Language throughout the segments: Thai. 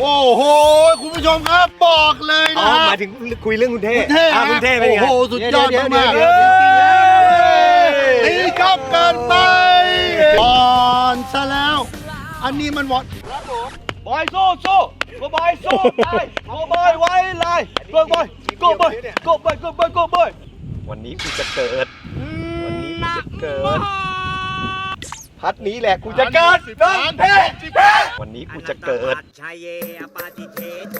โอ้โห คุณผู้ชมครับบอกเลยอ๋อนะฮะหมายถึงคุยเรื่องคุณเท่คุณเท่อะฮะคุณเท่เป็นไง โอ้โห สุดยอดเดี๋วมากเดี๋ยวๆเดี๋ยวตีกอบเกินไปบอลซะแล้ว อันนี้มันวอดบอยสู้สู้ก็บอยสู้ได้ก็บอยไว้เลยก็บอยก็บอยก็บอยก็บอยก็บอยวันนี้กูจะเกิด วันนี้กูจะเกิด พัดนี้แหละกูจะเกิดน้องเท่วันนี้กูจะเกิดชายเยอปาติเทเท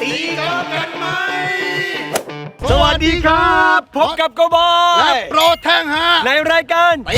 ตีกอบกันไหมสวัสดีครับ พบกับโกบอและยโปรแทงฮะในรายการตี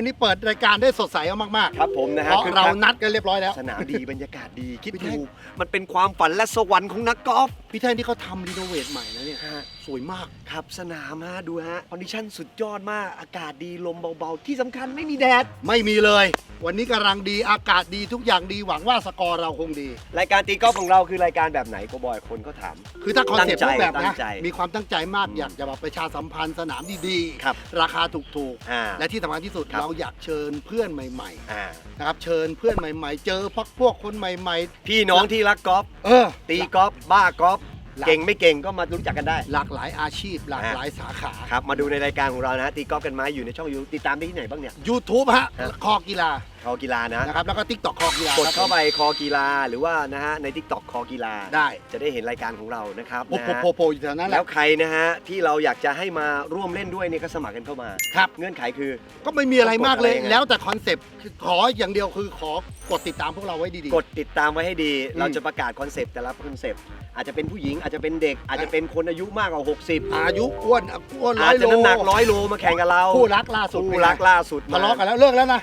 วันนี้เปิดรายการได้สดใสมากครับผมนะๆฮะเพราะคือเรานัดกันเรียบร้อยแล้ว สนามดีบรรยากาศดีคิดพี่เท่ดูมันเป็นความฝันและสวรรค์ของนักกอล์ฟพี่แท่งที่เขาทำรีโนเวทใหม่นะเนี่ยฮะสวยมากครับสนามฮะดูฮะคอนดิชั่นสุดยอดมากอากาศดีลมเบาๆ ที่สำคัญไม่มีแดดไม่มีเลย วันนี้กำลังดีอากาศดีทุกอย่างดีหวังว่าสกอร์เราคงดี รายการตีกอล์ฟของเราคือรายการแบบไหนโกบอยคนก็ถาม คือถ้าคอนเซ็ปต์ตั้รูงปใจแบบตั้นะงใจมีความตั้งใจมากอยากจะแบบประชาสัมพันธ์สนามดีครับราคาถูกอ่าๆและที่สำคัญที่สุดครับเราอยากเชิญเพื่อนใหม่อ่าๆนะครับเชิญเพื่อนใหม่ ๆ เจอพักพวกคนใหม่ พี่น้องที่รักกอล์ฟๆ เออ ตีกอล์ฟบ้ากอล์ฟหลัก เก่งไม่เก่งก็มารู้จักกันได้ หลากหลายอาชีพหลากหลายสาขา ครับมาดูในรายการของเรานะตีกอล์ฟกันไหมอยู่ในช่องยูติดตามได้ที่ไหนบ้างเนี่ย YouTube ฮะฮะคอกีฬาคอกีฬานะ นะครับแล้วก็ TikTok คอกีฬากดเข้าไปคอกีฬาหรือว่านะฮะในทิกตอกคอกีฬาได้จะได้เห็นรายการของเรานะครับโอ้นะโหฮะโผล่ๆอยู่แถวนั้นแหแล้ละวใครนะฮะที่เราอยากจะให้มาร่วมเล่นด้วยเนี่ยก็สมัครกันเข้ามา ครับ เงื่อนไขคือ ก็ไม่มีอะไรมากเลย กดอะไรยังไง แล้วแต่คอนเซ็ปต์คือขออย่างเดียวคือขอกดติดตามพวกเราไว้ดีๆกดติดตามไว้ให้ดี อืมเราจะประกาศคอนเซปต์แต่ละคอนเซปต์อาจจะเป็นผู้หญิงอาจจะเป็นเด็ก อาจจะเป็นคนอายุมากกว่า 60 อายุอ้วนอ้วนร้อาอจยจะโลน้ำหนักร้อยโลมาแข่งกับเราคู่รักล่าสุดคู่รักล่าสุดทะเลาะกันแล้วเลิกแล้วนะ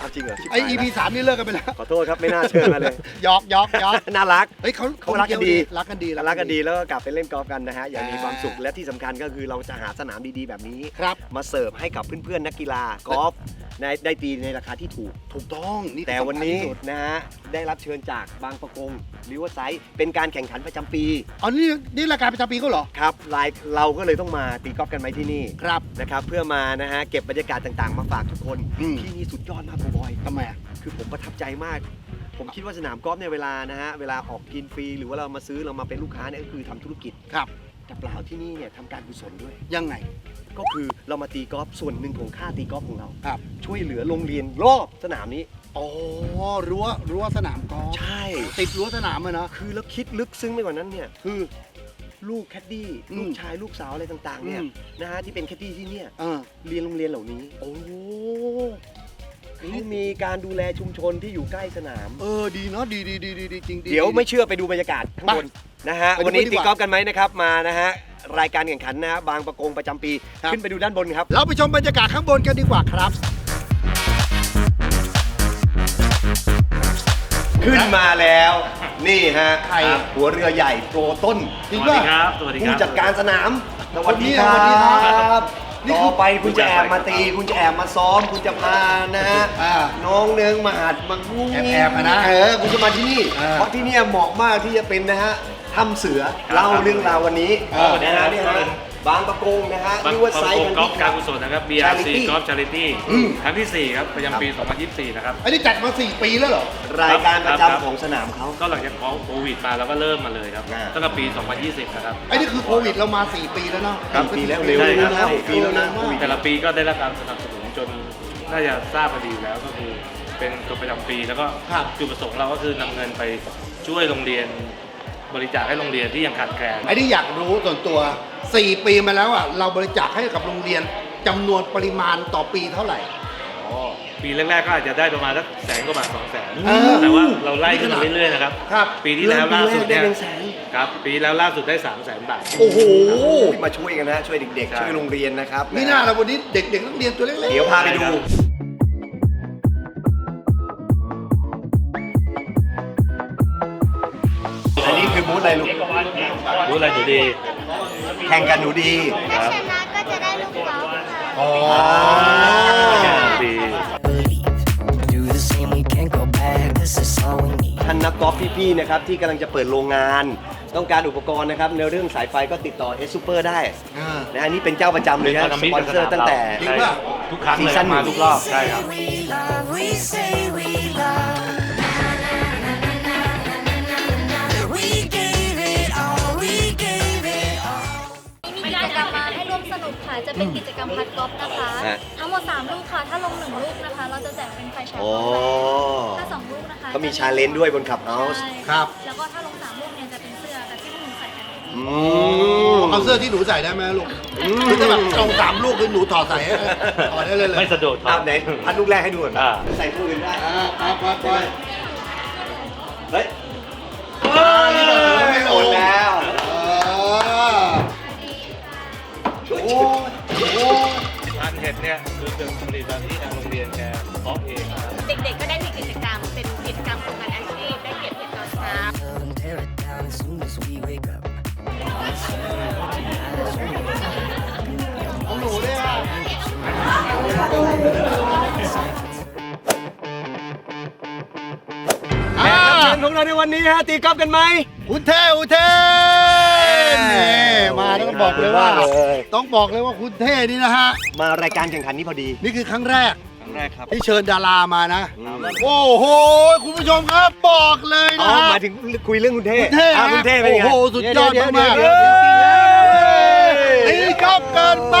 เอาจริงเหรอชิบไอหาย EP สามนี่เลิกกันไปแล้วขอโทษครับไม่น่าเชิญมาเลย หยอกหยอกหยอกน่ารัก เฮ้ยเขาเขารักกันดี รักกันดี รักกันดีแล้วก็กลับไปเล่นกอล์ฟกันนะฮะอย่างมีอ่าความสุขและที่สำคัญก็คือเราจะหาสนามดีๆแบบนี้ ครับ มาเสิร์ฟให้กับเพื่อนๆนักกีฬากอล์ฟในได้ตีในราคาที่ถูก ถูกต้องนี่แต่วันนี้สำคัญที่สุดนะฮะได้รับเชิญจากบางประกงริเวอร์ไซด์เป็นการแข่งขันประจำปีอ๋อนี่นี่รายการประจำปีเขาเหรอ ครับลายเราก็เลยต้องมาตีกอล์ฟกันไหมที่นี่ ครับ นะครับเพื่อมานะฮะเก็บบรรยากาศต่างๆ มาฝากทุกคน อืมที่นี่สุดยอดมากโกบอย ทำไมอะคือผมประทับใจมาก ผมคิดว่าสนามกอล์ฟเนี่ยเวลานะฮะ เวลาออกกินฟรีหรือว่าเรามาซื้อเรามาเป็นลูกค้าเนี่ยก็คือทำธุรกิจ ครับ แต่เปล่าที่นี่เนี่ยทำการกุศลด้วย ยังไง ก็คือเรามาตีกอล์ฟส่วนหนึ่งของค่าตีกอล์ฟของเรา ครับ ช่วยเหลือโรงเรียนรอบสนามนี้ อ๋อรั้วรั้วสนามกอล์ฟใช่ ติดรั้วสนามอะเนาะคือแล้วคิดลึกซึ้งไปกว่านั้นเนี่ย คือลูกแคดดี้อืมลูกชายลูกสาวอะไรต่างๆเนี่ยอืม นะฮะที่เป็นแคดดี้ที่เนี่ยเออเรียนโรงเรียนเหล่านี้ โอ้ เขามีการดูแลชุมชนที่อยู่ใกล้สนาม เออดีเนาะดีดีดีดีดีจริงดี เดี๋ยวไม่เชื่อไปดูบรรยากาศข้างบนนะฮะ ไปดูวันนี้ดีตีกว่ากอล์ฟกันไหมนะครับมานะฮะรายการแข่งขันนะฮะบางประกงประจำปีครับขึ้นไปดูด้านบนครับ เราไปชมบรรยากาศข้างบนกันดีกว่าครับ ขึ้นมาแล้วนี่ฮะใครหัวเรือใหญ่โปรต้นจริงสวัสป่ะ ดีครับ สวัสดีคผู้รับจัดการสนามสวัสดีคสรัวัสดีครับบนี่คือ ต่อไปคุณจะแอบมาตี คุณจะแอบมาซ้อม คุณจะพานะฮะอ่าน้องเนืองมาหัดมางูแอบๆอะนะเออคุณจะมาที่นี่ อ่าเพราะที่เนี่ยเหมาะมากที่จะเป็นนะฮะถ้ำเสือเล่าเรื่องราววันนี้อ่านะฮะนี่ฮะ บางประกงนะฮะบางที่ปว่าระไซกด์งกันกอล์ฟที่การกุศลนะครับ BRC Charity กอล์ฟชาริตี้อืม ครั้งที่ 4 ครับประจำปี 2024 นะครับ อันนี้จัดมา 4 ปีแล้วเหรอ รายการประครับจำของสนามเขา ก็หลังจากโควิดมาเราก็เริ่มมาเลยครับอ่า ตั้งแต่ปี 2020 นะครับ ไอ้นี่คือโควิดเรามา 4 ปีแล้วเนาะครับปีแล้วเร็วใช่ครับนะปีแล้วนะ เร็วมากแต่ละปีก็ได้รับการสนับสนุนจนน่าจะทราบมาดีอยู่แล้วก็คือเป็นตัวประจำปีแล้วก็ครับ จุดประสงค์เราก็คือนำเงินไปช่วยโรงเรียน บริจาคให้โรงเรียนที่ยังขาดแคลน ไอ้นี่อยากรู้ส่วนตัว 4 ปีมาแล้วอะเราบริจาคให้กับโรงเรียนจำนวนปริมาณต่อปีเท่าไหร่ ปีแรกๆก็อาจจะได้ประมาณสักแสนกว่าบาทสองแสนเออ แต่ว่าเราไล่ขึ้นมาเรื่อยๆนะครับ ครับ ปีที่แล้วล่าสุดเนี่ยเริ่มปีแรกได้เป็นแสน ครับปีที่แล้วล่าสุดได้3 0 0แสนบาท โอ้โห มาช่วยกันนะ ช่วยเด็กใช่ ๆ ช่วยโรงเรียนนะครับนี่น่าเราวันนี้เด็กๆนักเรียนตัวเล็กๆ เดี๋ยวพาไปดู รู้อะไรอยู่ดีแข่งกันหนูดีถ้าชนะก็จะได้ลูกกอล์ฟค่ะ อ๋อดี Do the same, we can't go back. This is all we need. ท่านนักกอล์ฟพี่ๆนะครับที่กำลังจะเปิดโรงงาน ต้องการอุปกรณ์นะครับในเรื่องสายไฟก็ติดต่อเอสซูเปอร์ได้อ่านะอันนี้เป็นเจ้าประจำเลยนะสปอนเซอร์ตั้งแต่ จริงป่ะ ทุกครั้งซีเลยซั่นมาหนึ่งทุกรอบ ใช่ครับ We love, we say จะเป็นกิจกรรมพัดกอล์ฟนะคะฮะ ทั้งหมด3ลูกค่ะ ถ้าลง1ลูกนะคะ เราจะแจกเป็นไฟฉายโอ้ถ้า2ลูกนะคะเขามีชาเลนจ์ด้วยบนขับเฮาส์ใช่ครับ แล้วก็ถ้าลง3ลูกเนี่ยจะเป็นเสื้อแบบที่พวกหนูใส่กันอืม เอาเสื้อที่หนูใส่ได้ไหมลูกคือจะแบบตรงสามลูกคือหนูถอดใส่ให้ถอดได้เลยเลยไม่สะดวกคอะรับไหนพันลูกแรกให้ดูก่อนอ่า ใส่คู่อื่นได้ อ่าไปไปไป เฮ้ย เฮ้ยโอนแล้ว โอ้โหอันเห็ดเนี่ยคือเป็นผลิตภัณฑ์ที่ทางโรงเรียนแกเพาะเองนะครับเด็กๆก็ได้มีกิจกรรมเป็นกิจกรรมโครงการอาชีพได้เก็บเห็ดตอนเช้า And tear it down as soon as we wake up. ของหนูเนี่ยแขกรับเชิญของเราในวันนี้ฮะตีกอล์ฟกันไหมอุเทอุเท นนี่มาแล้วต้องบอกเลยว่าเลยต้องบอกเลยว่าคุณเท่นี่นะฮะ มารายการแข่งขันนี้พอดี นี่คือครั้งแรกครั้งแรกครับที่เชิญดารามานะอืมโอ้โห คุณผู้ชมครับบอกเลยอ๋อนะหมายถึงคุยเรื่องคุณเท่คุณเท่อะฮะคุณเท่เป็นไงโอ้โห สุดยอดเดี๋วมากๆเดี๋ยวเดี๋ยวเดี๋ยวตีกอล์ฟเกินไป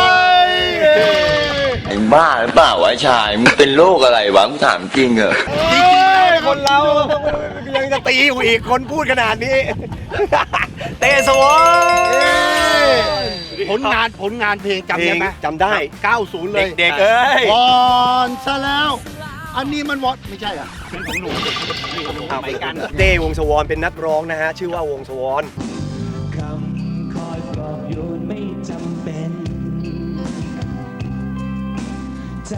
ไอ้บ้าหรือเปล่าวะชายมึงเป็นโรคอะไรวะมึงถามจริงเหรอจริงๆคนเรายังจะตีอยู่อีกคนพูดขนาดนี้ เตะสวอผลงานผลงานเพลงจำได้ไหมจำได้ 90 เลยเด็กๆเอ้ยวอนซะแล้ว อันนี้มันวอนไม่ใช่เหรอะเอาไปกันเต้วงสวอนเป็นนักร้องนะฮะ ชื่อว่าวงสวอน คำคอยปลอบโยนไม่จำเป็น ใจ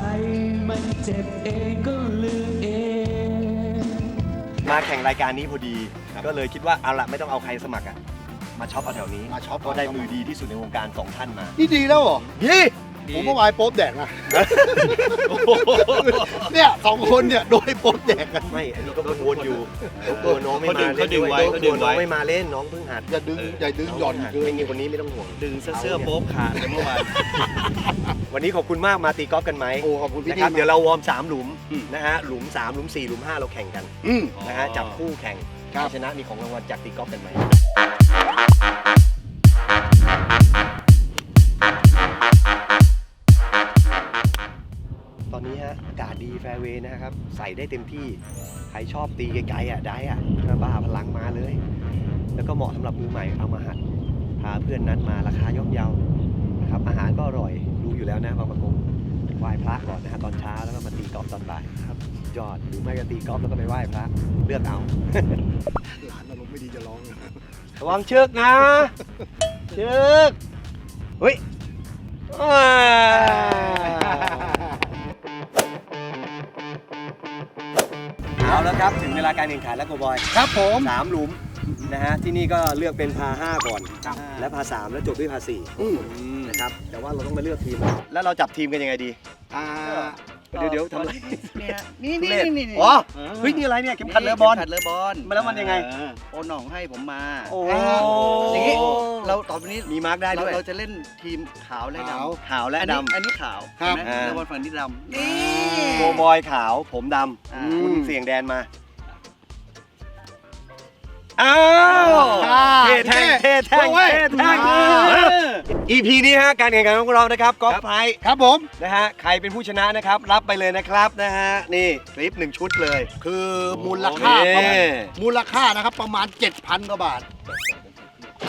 มันเจ็บเองก็ลืมเอง มาแข่งรายการนี้พอดี ก็เลยคิดว่าเอาละไม่ต้องเอาใครสมัครอะ มาช็อปเอาแถวนี้มาช็อป ก็ได้มือดีที่สุดในวงการสองท่านมา นี่ดีแล้วเหรอยี่ผมเมื่อวานโป๊บแดกนะเนี่ยสองคนเนี่ยโดยโป๊บแดกกันไม่อันนี้ก็วนๆอยู่ตัวน้องไม่มาเขาดึงไว้ล่นเขาดึงไว้ตัวน้องไม่มาเล่นน้องเพิ่งหัดอย่าดึงอย่าดึงหย่อนเกินไม่มีคนนี้ไม่ต้องห่วงดึงเสื้อโป๊บขาดเลยเมื่อวานวันนี้ขอบคุณมากมาตีกอล์ฟกันไหมโอ้ขอบคุณพี่นะนี่ครับมากเดี๋ยวเราวอร์มสามหลุมนะฮะหลุมสามหลุมสี่หลุมห้าเราแข่งกันอืมนะฮะจับคู่แข่งครับใครชนะมีของรางวัลจากตีกอล์ฟกันไหม แฟร์เวย์นะครับ ใส่ได้เต็มที่ ใครชอบตีไกลๆอะได้อะกระบ้าพลังมาเลย แล้วก็เหมาะสำหรับมือใหม่เอามาหัด พาเพื่อนนัดมาราคาย่อมเยานะครับอาหารก็อร่อยรู้อยู่แล้วนะบางประกงไหว้พระก่อนนะฮะตอนเช้าแล้วก็มาตีกอล์ฟตอนบ่ายครับยอดหรือไม่ก็ตีกอล์ฟแล้วก็ไปไหว้พระเลือกเอาหลานอารมณ์ไม่ดีจะร้องระวังเชือกนะเชือกเฮ้ย แล้วครับ ถึงเวลาการแข่งขันแล้วโกบอยครับผม สามหลุมนะฮะที่นี่ก็เลือกเป็นพาห้าก่อนและพาสามแล้วจบด้วยพาสี่อืมนะครับแต่ว่าเราต้องมาเลือกทีม แล้วเราจับทีมกันยังไงดี อ่า เดี๋ยวเดี๋ยวทำอะไรเนี่ยนี่นี่ทุเรศนี่นี่อ๋อเฮ้ยนี่อะไรเนี่ยเข็มขัดเรือบอลขัดเรือบอลมาแล้วมันยังไงเออโอหน่องให้ผมมาโอ้อย่างนี้เราต่อไปนี้มีมาร์กได้เราด้วยเราจะเล่นทีมขาวและดขาวำขาวและอันนี้ดำอันนี้ขาวครับเห็นไหมอ่าเรือบอลฝั่งนี้ดำนี่โกบอยขาวผมดอ่าำคุณเสียงแดนมา อ้าวอ่าเท่แท่งเท่แท่งเว้ยเท่แท่งอ่า EP นี้ฮะการแข่งขันของเรานะครับกอล์ฟไฟท์ครับผมนะฮะใครเป็นผู้ชนะนะครับ รับไปเลยนะครับนะฮะนี่คลิปหนึ่งชุดเลย คือมูลค่าประมาณนี่มูลค่านะครับประมาณ 7,000กว่าบาท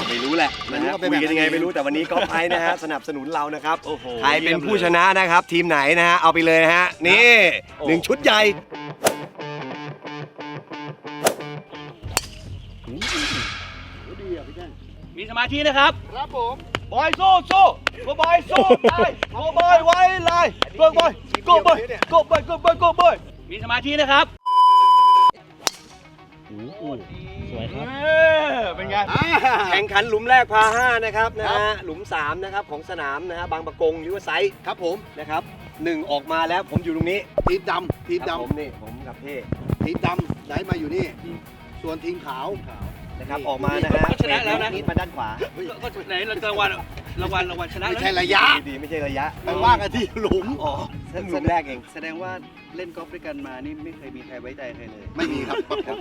ไม่รู้แหละไม่นะรู้ฮะว่าเป็นคุยกันยังไงแบบไหนไม่รู้แต่วันนี้กอล์ฟไฟท์นะฮะสนับสนุนเรานะครับโอ้โหใครเป็นผู้ชนะนะครับ ทีมไหนนะฮะเอาไปเลยนะฮะนี่หนึ่งชุดใหญ่ มีสมาธินะครับ ครับผมบอยสู้สู้ตัวบอยสู้ตายตัวบอยไว้ลายตัวบอยก็บอยก็บอยก็บอยก็บอยมีสมาธินะครับสวยครับเป็นไงแข่งขันหลุมแรกพาห้านะครับนะฮะหลุมสามนะครับของสนามนะฮะบางประกงยูวไซต์ครับผมนะครับหนึ่งออกมาแล้วผมอยู่ตรงนี้ทีมดำทีมครับดำผมนี่ผมกับเท่ทีมดำไหนมาอยู่นี่ ส่วนทีมขาว นะครับออกมานะฮะก็ชนะแล้วนะ นิดมาด้านขวาก็ไหนรางวัลรางวัลรางวัลชนะไม่แล้วใช่ระยะดีๆไม่ใช่ระยะไปว่ากันที่หลุมอ๋อเพิ่งหลุมแรกเอง แสดงว่าเล่นกอล์ฟด้วยกันมานี่ไม่เคยมีใครไว้ใจใครเลยไม่มีครับประกบ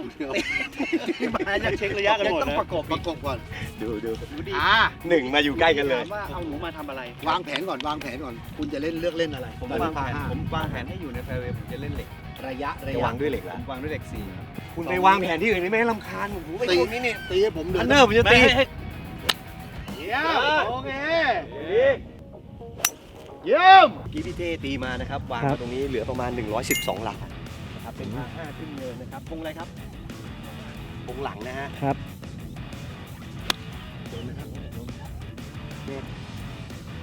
ที่มาจะเช็คระยะกันหมดต้องนะประกบประกบก่อนดูดูดูดิอ่าหนึ่งมาอยู่ใกล้กันเลยถามว่าเอาหนูมาทำอะไร วางแผนก่อนวางแผนก่อน คุณจะเล่นเลือกเล่นอะไร ผมวางแผนผมวางแผนให้อยู่ในแฟร์เวย์ผมจะเล่นเหล็ก ระยะระจะยะวางด้วยเหล็กผละมวางด้วยเหล็กสี่คุณไปวางแผนที่อื่นนี่ไม่ให้ลำคาญผมไปตีตรงนี้นี่ตีให้ผมเดืออัดนเนอร์ผมจะไม่ตีให้ให้เยี่ยมโอเคเยี่ยมกี้พี่เต้ตีมานะครับวางมาตรงนี้เหลือประมาณ 112 หลักนะครับเป็นทางห้าขึ้นเนินนะครับวงอะไรครับวงหลังนะฮะครับ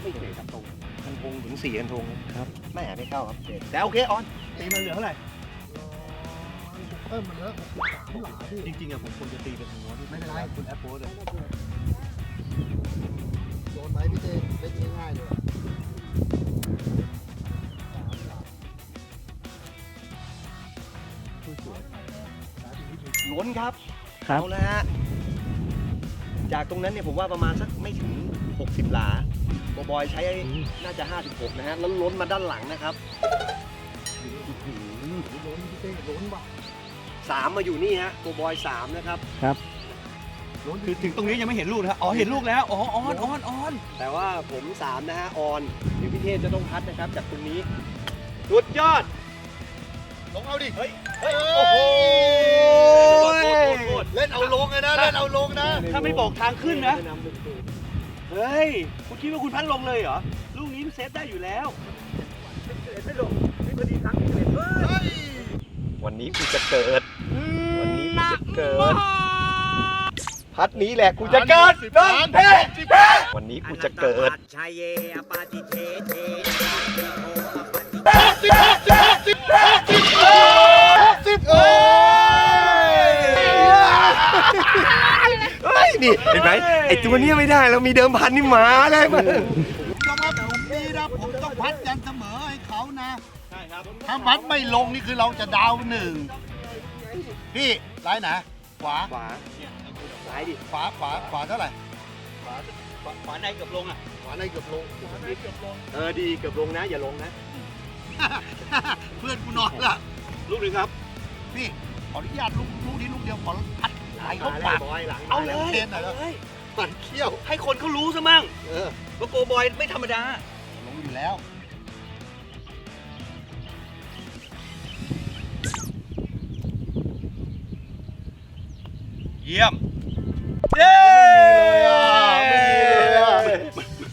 ไม่เตะครับตรง คันธงถึงสี่คันธงครับไม่หาไม่เข้าครับเตะแต่โอเคออนตีมันเหลือเท่าไหร่เพิ่มมันเหลือสามหลาพี่จริงๆอะผมควรจะตีเป็นหัวที่ไม่เป็นไรคุณแอปโพสเลยโดนไหมพี่เต้เล่นง่ายๆเลยล้นครับครับเอาละฮะจากตรงนั้นเนี่ยผมว่าประมาณสักไม่ถึง 60 หลา โบบอยใช้น่าจะ 56 นะฮะ แล้วล้นมาด้านหลังนะครับล้นพี่เต้ล้นว่ะสามมาอยู่นี่ฮะโบบอยสามนะครับคือถึงตรงนี้ยังไม่เห็นลูกนะฮะอ๋อ เห็นลูกแล้ว อ๋อออนออนออนแต่ว่าผมสามนะฮะออนเดี๋ยวพี่เทพจะต้องพัดนะครับ จากตรงนี้สุดยอด ลงเอาดิ เฮ้ย โอ้โหโคตรเล่นเอาลงเลยนะ เล่นเอาลงนะ ถ้าไม่บอกทางขึ้นนะไม่ำสุด เฮ้ย คุณคิดว่าคุณพัดลงเลยเหรอ ลูกนี้เซฟได้อยู่แล้ว ไม่ลงนี่พอดีทั้งนี้เลยเฮ้ย วันนี้กูจะเกิด วันนี้กูจะเกิด พัดนี้แหละกูจะเกิดสิบล้าสิบล้าวันนี้กูจะเกิดชายเยอปาติเทเทสิบสิบหกสิบหกสิบหกสิบหกสิ นี่เห็นไหมไอตัวเนี้ยไม่ได้แล้วมีเดิมพันนี่หมาเลยมันยอมรับผมดีนะผมต้องพัดยันเสมอให้เขานะใช่ครับถ้าพัดไม่ลงนี่คือเราจะดาวหนึ่งพี่ร้ายไหนขวาขวาซ้ายดิขวาขวาขวาเท่าไหร่ขวาขวาในเกือบลงอะขวาในเกือบลงเออดีเกือบลงนะ อย่าลงนะ เพื่อนกูนอนละลูกหนึ่งครับ พี่ขออนุญาตลูกลูกนี้ลูกเดียวขอพัด ไหลเข้ามาแล้ปาวกบอยหลังเอามเลแวยเทนหน่อยแล้วมันเขี้ยว ให้คนเขารู้ซะมั่งเออ ว่าโกบอยไม่ธรรมดาลงอยู่แล้ว เยี่ยม เย้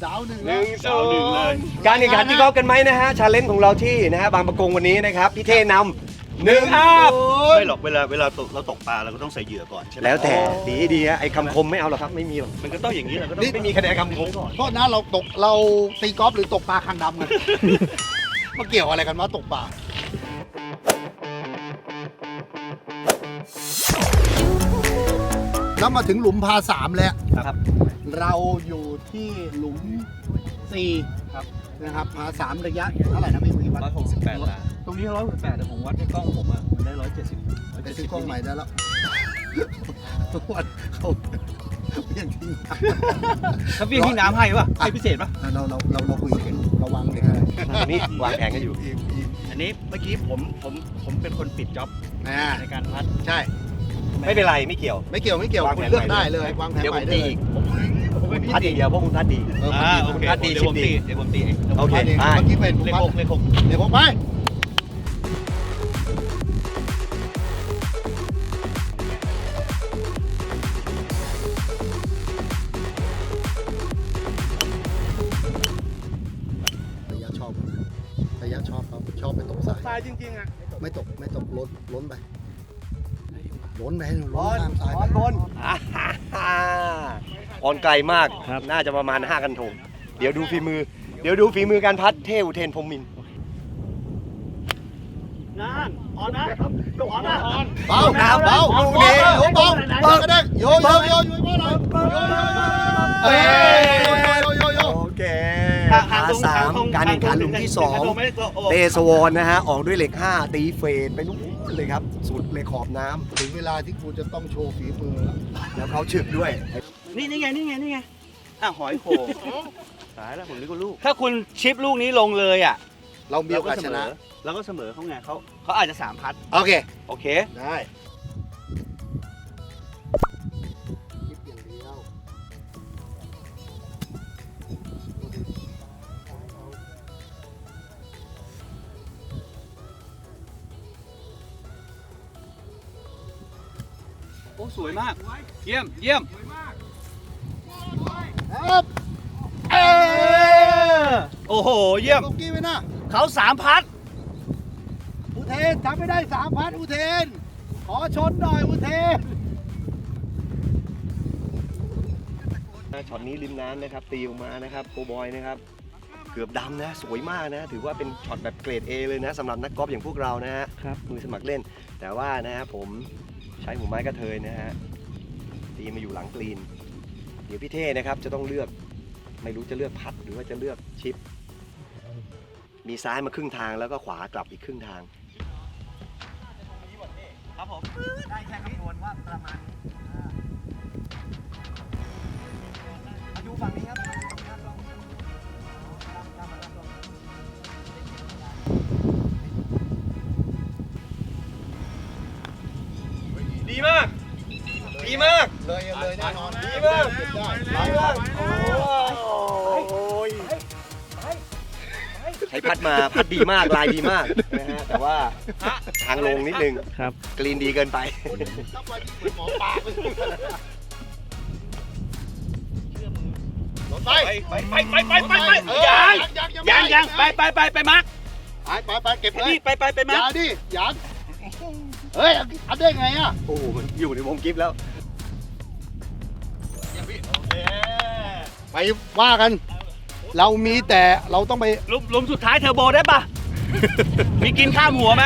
ดาวหนึ่งหนึ่งสองหนึ่งเลยการแข่งขันที่กอล์ฟกันไหมนะฮะชาเลนจ์ของเราที่นะฮะบางประกงวันนี้นะครับพี่เท่นำ หนึ่งอัพ ไม่หรอกเวลาเวลาตกเราตกปลาเราก็ต้องใส่เหยื่อก่อนใช่ไหมแล้วแต่ดีดีฮะไอ้คำคมไม่เอาหรอกครับไม่มีหรอกมันก็ต้องอย่างนี้เราก็ต้องไม่มีคะแนนคำคมโทษนะเราตกเราตีกอล์ฟหรือตกปลาคางดำกันมาเกี่ยวอะไรกันวะตกปลา แล้วมาถึงหลุมพาสามแล้ว ครับ เราอยู่ที่หลุมสี่ครับนะครับพาสามระยะเท่าไหร่นะพี่พี่วัดร้อยหกสิบแปดหลาต รงนี้ร้อยหกสิบแปดแต่ผมวัดในกล้องผมอะมันได้ร้อยเจ็ดสิบไปซื้อกล้องใหม่ได้แล้วทุกวันเขาเปลี่ยนทิ้งถ้าพี่ทิ้งน้ำให้ป่ะให้พิเศษป่ะเราเราเราเราคุยกันเราวางเด็กอะไรอันนี้วางแผนกันอยู่ อันนี้เมื่อกี้ผมผมผมเป็นคนปิดจ็อบอ่าในการพัดใช่ ไม่เป็นไรไม่เกี่ยว ไม่เกี่ยวไม่เกี่ยววางคุแผณนเลือกใหม่ได้เลยวางแผนเดี๋ยวใหผม่มได้ตีเลยอีกผมพัดอย่างเดียวเพราะคุณพัดดีเอออ่าพัโอดเคดีเดี๋ยวผมตีเดี๋ยวผมตีเองโอเคพัดดีไปเมื่อกี้เป็นเลขพัดหกเลขหกเดี๋ยวผมไป ยะชอบเขาชอบไปตกสายทรายจริงๆอะไม่ตกไม่ตกล้นล้นไปล้นไปล้นตามสายอไปอนบนอ่าฮ่าฮ่าออนไกลมาก น่าจะประมาณ 5 กันโถงเดี๋ยวดูฝีมือ เดี๋ยวดูฝีมือการพัดเทอุเทนพรหมมินทร์งานออนนะออนนะออนเบาเบาลูกนี้โยเบาเบาก็ได้โยโยโยโยโยโยโยโยโยโยโยโยโยโอเค พาสามการแข่งขันหลุมที่สองเตสวอนนะฮะออกด้วยเหล็ก 5 ตีเฟดไปนู่นเลยครับสุดเลยขอบน้ำถึงเวลาที่กูจะต้องโชว์ฝีมือแล้วแล้วเขาฉึกด้วย นี่นี่ไงนี่ไงนี่ไงอะหอยโขงตายแล้วผมนึกว่าลูก ถ้าคุณชิปลูกนี้ลงเลยอะเรามีโอกาสชนะ แล้วก็เสมอเขาไงเขาเขาอาจจะสามพัดโอเค โอเค ได้คิด เยี่ยม เยี่ยมครับเออโอ้โห เยี่ยมตกกี้ไปนะเขาสามพัด อุเทนทำไม่ได้สามพันอุเทน ขอชนหน่อยอุเทน ช็อตนี้ริมน้ำนะครับตีออกมานะครับโกบอยนะครับ เกือบดำนะสวยมากนะ ถือว่าเป็นช็อตแบบเกรด A เลยนะสำหรับนักกอล์ฟอย่างพวกเรานะฮะครับมือสมัครเล่น แต่ว่านะฮะผมใช้หัวไม้กระเทยนะฮะ ตีมาอยู่หลังกรีน เดี๋ยวพี่เท่นะครับจะต้องเลือกไม่รู้จะเลือกพัดหรือว่าจะเลือกชิป มีซ้ายมาครึ่งทางแล้วก็ขวากลับอีกครึ่งทาง ครับผม ได้แค่คำนวณว่าประมาณดูฝั่งนี้ครับดีมาก ดีมาก เลยเลยแน่นอนดีมากเก็บได้ดีมากโอ้ยใช้พัดมาพัดดีมากลายดีมากนะฮะแต่ว่าทางลงนิดนึงครับ กรีนดีเกินไปถ้าไปที่เหมือนหมอปลาไปรถไปไปไปไปไปไปไปเออยังยังยังยังไปไปไปไปมาร์คไปไปไปเก็บเลยนี่ไปไปไปอมาร์ย่าคดิอย่าเฮ้ยเอาได้ไงอะโอ้โหมันอยู่ในวงกิฟต์แล้ว ไปว่ากัน เรามีแต่เราต้องไป ลุมลุมสุดท้ายเทอร์โบได้ปะ มีกินข้ามหัวไหม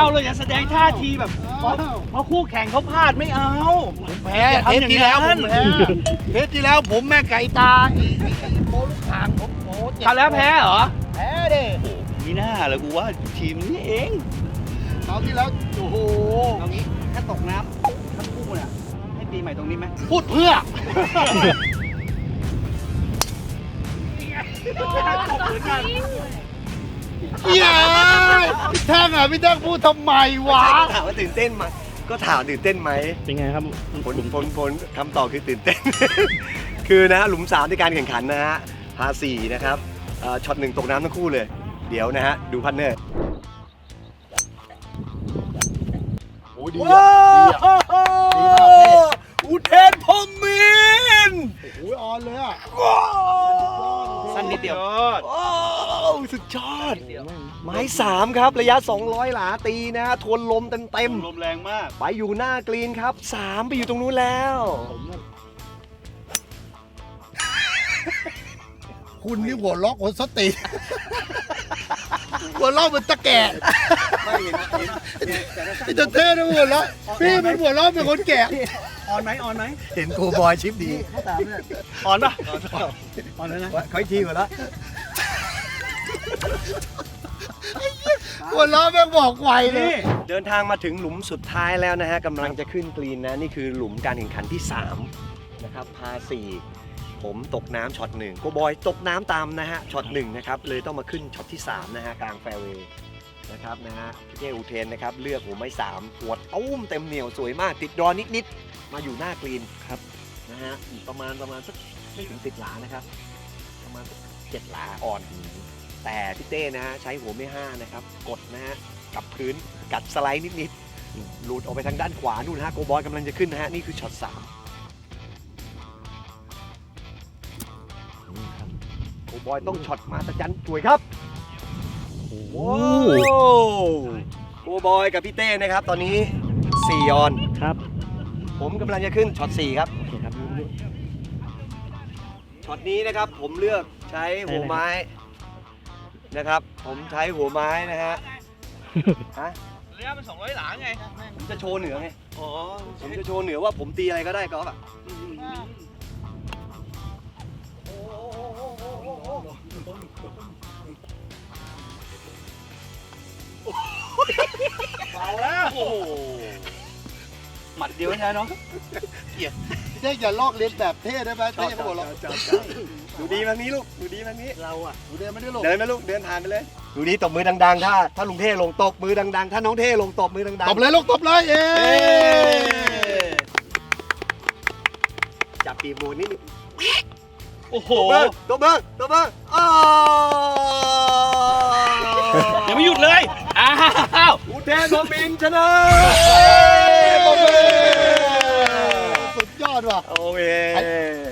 เอาไม่เอาเลยอย่าแสดงท่าทีแบบอ้าวเพราะคู่แข่งเขาพลาดไม่เอาแพ้อย่าเททำปอย่างที่แล้วผนั้นมแพ้เทปที่แล้วผมแม่ไก่ตาไอ้ไอ้ไอ้โปลูกหางผมโอ้เจ็บคราวแล้วแพ้เหรอแพ้ดิมีหน้าเลยกูว่าทีมนี้เองคราวที่แล้วโอ้โหเอางี้ถ้าตกน้ำทั้งคู่เนี่ยให้ตีใหม่ตรงนี้ไหมพูดเพื่อเหี้ ยพี่แท่งอะพี่แท่งพูดทำไมวะ ถามว่าตื่นเต้นไหมก็ถามตื่นเต้นไหมเป็นไงครับผลผลผลคำตอบคือตื่นเต้น คือนะฮะหลุมสามในการแข่งขันนะฮะพาสี่นะครับเอ่อช็อตหนึ่งตกน้ำทั้งคู่เลย เดี๋ยวนะฮะ ดูพันเนอร์โอ้ดีอะดีอะ ดีมากเท่ อุเทนพรหมินทร์โอ้ยออนเลยอะ สั้นนิดเดียว โอ้ สุดยอด ไม้สามครับ ระยะ 200 หลาตีนะฮะทวนลมเต็มเต็มลมแรงมาก ๆ ไปอยู่หน้ากรีนครับสามไปอยู่ตรงนู้นแล้ว คุณนี่หัวล็อกหัวสติ หัวล็อกเป็นตะแก่ไม่เห็นเห็นไอ้ตะเท่นะหัวล็อกพี่เป็นหัวล็อกเป็นคนแก่ ออนไหมออนไหมเห็นกูบอยชิปดี ออนปะออนแล้วนะเขาอีกทีก่อนละ หัวล็อกแม่งบอกไวเลยนี่เดินทางมาถึงหลุมสุดท้ายแล้วนะฮะกำลังจะขึ้นกรีนนะ นี่คือหลุมการแข่งขันที่ 3 นะครับ พา 4 ผมตกน้ำช็อตหนึ่งโกบอยตกน้ำตามนะฮะช็อตหนึ่งนะครับ เลยต้องมาขึ้นช็อตที่ 3 นะฮะ กลางแฟร์เวย์นะครับนะฮะพี่เจอุเทนนะครับ เลือกหัวไม้3ปวดตุ้มเต็มเหนียวสวยมาก ติดดอนนิดๆ มาอยู่หน้ากรีนครับนะฮะอีกประมาณประมาณสักไม่ถึงสิบหลานะครับ ประมาณสักเจ็ดหลาอ่อน แต่พี่เต้นะฮะใช้หัวไม่ห้านะครับ กดนะฮะกับพื้นกัดสไลด์นิดๆหลุดออกไปทางด้านขวานู่นนะฮะโกบอยกำลังจะขึ้นนะฮะนี่คือช็อตสามโกบอยต้องช็อตมาตะจันสวยครับโอ้บอยกับพี่เต้นะครับ ตอนนี้4ออน ครับ ผมกำลังจะขึ้นช็อต4ครับ ช็อตนี้นะครับผมเลือกใช้หัวไม้ นะครับ ผมใช้หัวไม้นะฮะฮะระยะมัน200หลาไง ผมจะโชว์เหนือไง อ๋อ ผมจะโชว์เหนือว่าผมตีอะไรก็ได้ก็แบบเอาแล้วโอ้โหหมัดเดียวไม่ใช่เนาะเจ๊อย่าลอกเลียนแบบเท่ได้ไหมเจ๊อย่าบอกหรอก ดูดีแบบนี้ลูกดูดีแบบนี้เราอะดูเดินไม่ได้หรอกเดินมาลูกเดินผ่านไปเลย ดูดีตบมือดังๆ ถ้า ถ้าลุงเท่ลงตบมือดังๆ ถ้าน้องเท่ลงตบมือดังๆตบเลยลูกตบเลยเอ๊เอ้ะจับปีกมูนนิดนึงโอ้โห ตบมือตบมือตบมืออ้าวยังไม่หยุดเลย อ้าว อุเทนบอมบินชนะ สุดยอดว่ะ โอเค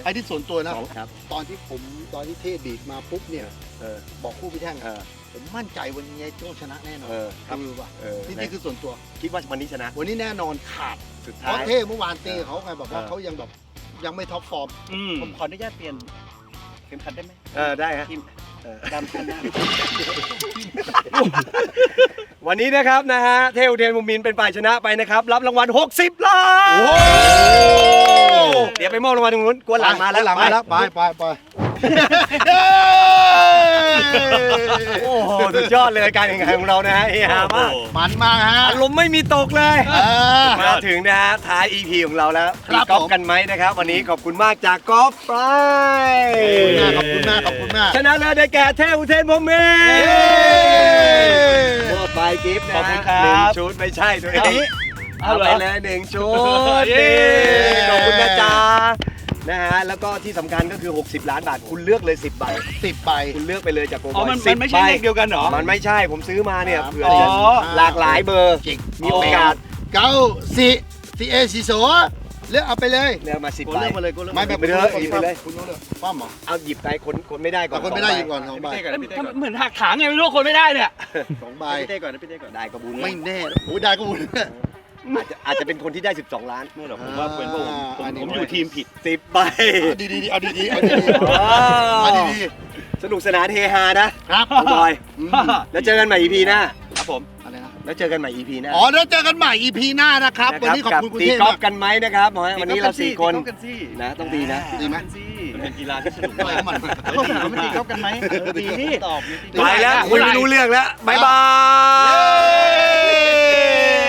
ไอ้ที่ส่วนตัวนะ ครับ ตอนที่ผมตอนที่เทบีดมาปุ๊บเนี่ยเออบอกคู่พี่แท่งเออผมมั่นใจวันนี้โจ้ชนะแน่นอนเออครับคือว่ะเออนี่นี่คือส่วนตัว คิดว่าวันนี้ชนะ วันนี้แน่นอนขาดสุดเพท้าราะยเท่เมื่อวานตีเขาไงแบบว่าเออเขายังแบบยังไม่ท็อปฟอร์มอืมผมขออนุญาตเปลี่ยนเข็มขัดได้ไหมเออได้ฮะทีมเออ ดำข้างหน้าวันนี้นะครับนะฮะเทวเทนมุมมินเป็นฝ่ายชนะไปนะครับ รับรางวัล 60 ล้านโอ้เดี๋ยวไปมอบรางวัลตรงนู้นกวนหลังมาแล้วหลังมาแล้วไปไปไป โอ้โหสุดยอดเลยการแข่งขันของเรานะฮะเฮฮามากมันมากฮะ อารมณ์ไม่มีตกเลย เออ มาถึงนะฮะท้าย EP ของเราแล้วครับมีกอล์ฟผมกันไหมนะครับ วันนี้ขอบคุณมากจากกอล์ฟไปขอบคุณมากขอบคุณมากชนะเลิศได้แก่เทพอุเทนพรหมเมธเย้ มอบไปกิฟต์นะขอบคุณฮะครับหนึ่งชุดไม่ใช่ตัวเองเอาเอาเหรไปอเลยหนึ่งชุดเย้ นี่ขอบคุณนะจ๊ะ นะฮะแล้วก็ที่สำคัญก็คือ 60 ล้านบาท คุณเลือกเลย 10ใบสิบใบ คุณเลือกไปเลยจากโกบอ๋อ อยมันสิมันบไม่ใช่ใบเลขเดียวกันเหรอ มันไม่ใช่ผมซื้อมาเนี่ยเผื่ออ๋อจะหลากหลายเบอร์ จริงมีโอกาสเก้าสี่สี่เอสี่โสเลือกเอาไปเลย เลือกมา10กูใบ เลือกมาเลยกูเลือกไม่มาแบบไปเลยหยิบไปเลย คุณรู้เลยป้อมเหรอ เอาหยิบไปคนคนไม่ได้ก่อนแต่คนไม่ได้สงยิใบงก่อนสองใบ พี่เต้ก่อนนะพี่เต้ก่อนเหมือนหักถางไงไม่รู้คนไม่ได้เนี่ยสองใบ พี่เต้ก่อนนะพี่เต้ก่อน ได้ก็บุญไม่แน่โอ้ยได้ก็บุญ อาจจะอาจจะเป็นคนที่ได้ 12 ล้านไม่หรอกผมว่าเป็นพวกผมผมอันนี้ ผมอยู่ทีมผิด10ใบเอาดีๆเอาดีๆเอาดีๆว้าเอาวดีสนุกสนานเฮฮานะครับคุณบอยๆอืมแล้วเจอกันใหม่ EP หน้า ครับผม อะไรนะแล้วเจอกันใหม่ EP หน้าอ๋อแล้วเจอกันใหม่ EP หน้านะครับ วันนี้ขอบคุณกัคุณตีเทพกอล์มาฟกกันไหมนะครับวันนี้เราสี่คนตีกอล์ฟกันสินะต้องตีนะ ดีไหมตีกอล์ฟกันสิมันเป็นกีฬาที่สนุกต่อยมากกับมันเฮ้ยมันตีกอล์ฟกันไหมเออดีตอบ ไปแล้วเมื่คุยอไหร่ไม่รู้เรื่องแล้ว บ๊ายบาย